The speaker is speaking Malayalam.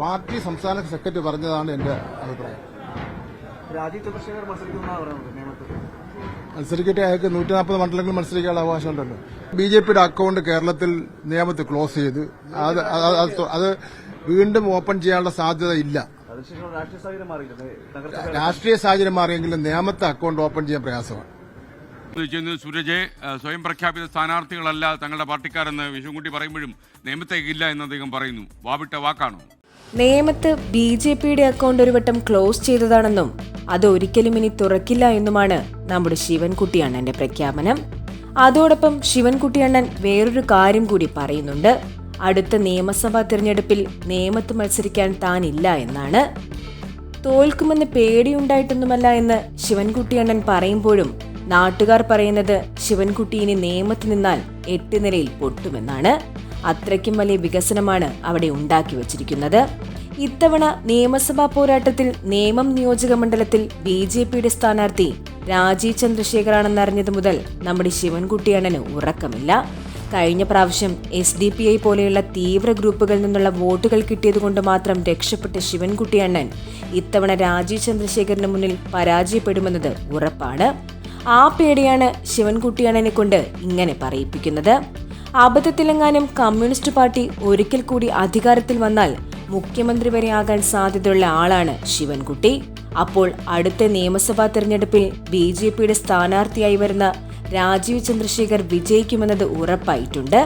പാർട്ടി സംസ്ഥാന സെക്രട്ടറി പറഞ്ഞതാണ് എന്റെ അഭിപ്രായം. മത്സരിക്കട്ടെ അയാൾക്ക് നൂറ്റി നാൽപ്പത് മണ്ഡലങ്ങൾ മത്സരിക്കാനുള്ള അവകാശമുണ്ടല്ലോ. ബി ജെ പിയുടെ അക്കൗണ്ട് കേരളത്തിൽ നിയമത്തിൽ ക്ലോസ് ചെയ്ത് അത് അത് വീണ്ടും ഓപ്പൺ ചെയ്യാനുള്ള സാധ്യത ഇല്ല. അതിനുശേഷം രാഷ്ട്രീയ സാഹചര്യം മാറിയെങ്കിലും നിയമത്തെ അക്കൗണ്ട് ഓപ്പൺ ചെയ്യാൻ പ്രയാസമാണ്. ചെയ്യുന്നത് സൂരജ് സ്വയം പ്രഖ്യാപിത സ്ഥാനാർത്ഥികളല്ല തങ്ങളുടെ പാർട്ടിക്കാരെന്ന് വിഷുംകുട്ടി പറയുമ്പോഴും നിയമത്തേക്കില്ല എന്ന് അദ്ദേഹം പറയുന്നു. വാവിട്ട വാക്കാണോ? നേമത്ത് ബി ജെ പിയുടെ അക്കൗണ്ട് ഒരു വട്ടം ക്ലോസ് ചെയ്തതാണെന്നും അത് ഒരിക്കലും ഇനി തുറക്കില്ല എന്നുമാണ് നമ്മുടെ ശിവൻകുട്ടിയണ്ണന്റെ പ്രഖ്യാപനം. അതോടൊപ്പം ശിവൻകുട്ടിയണ്ണൻ വേറൊരു കാര്യം കൂടി പറയുന്നുണ്ട്. അടുത്ത നിയമസഭാ തിരഞ്ഞെടുപ്പിൽ നേമത്ത് മത്സരിക്കാൻ താനില്ല എന്നാണ്. തോൽക്കുമെന്ന് പേടിയുണ്ടായിട്ടൊന്നുമല്ല എന്ന് ശിവൻകുട്ടിയണ്ണൻ പറയുമ്പോഴും നാട്ടുകാർ പറയുന്നത് ശിവൻകുട്ടി ഇനി നിന്നാൽ എട്ട് നിലയിൽ പൊട്ടുമെന്നാണ്. അത്രയ്ക്കും വലിയ വികസനമാണ് അവിടെ ഉണ്ടാക്കി വച്ചിരിക്കുന്നത്. ഇത്തവണ നിയമസഭാ പോരാട്ടത്തിൽ നേമം നിയോജക മണ്ഡലത്തിൽ ബി ജെ പിയുടെ സ്ഥാനാർത്ഥി രാജീവ് ചന്ദ്രശേഖറാണെന്നറിഞ്ഞത് മുതൽ നമ്മുടെ ശിവൻകുട്ടിയണ്ണന് ഉറക്കമില്ല. കഴിഞ്ഞ പ്രാവശ്യം എസ് ഡി പി ഐ പോലെയുള്ള തീവ്ര ഗ്രൂപ്പുകളിൽ നിന്നുള്ള വോട്ടുകൾ കിട്ടിയതുകൊണ്ട് മാത്രം രക്ഷപ്പെട്ട ശിവൻകുട്ടി അണ്ണൻ ഇത്തവണ രാജീവ് ചന്ദ്രശേഖരന് മുന്നിൽ പരാജയപ്പെടുമെന്നത് ഉറപ്പാണ്. ആ പേടിയാണ് ശിവൻകുട്ടി അണ്ണനെ കൊണ്ട് ഇങ്ങനെ പറയിപ്പിക്കുന്നത്. അബദ്ധത്തിലെങ്ങാനും കമ്മ്യൂണിസ്റ്റ് പാർട്ടി ഒരിക്കൽ കൂടി അധികാരത്തിൽ വന്നാൽ മുഖ്യമന്ത്രി വരെ ആകാൻ സാധ്യതയുള്ള ആളാണ് ശിവൻകുട്ടി. അപ്പോൾ അടുത്ത നിയമസഭാ തെരഞ്ഞെടുപ്പിൽ ബി ജെ പിയുടെ സ്ഥാനാർത്ഥിയായി വരുന്ന രാജീവ് ചന്ദ്രശേഖർ വിജയിക്കുമെന്നത് ഉറപ്പായിട്ടുണ്ട്.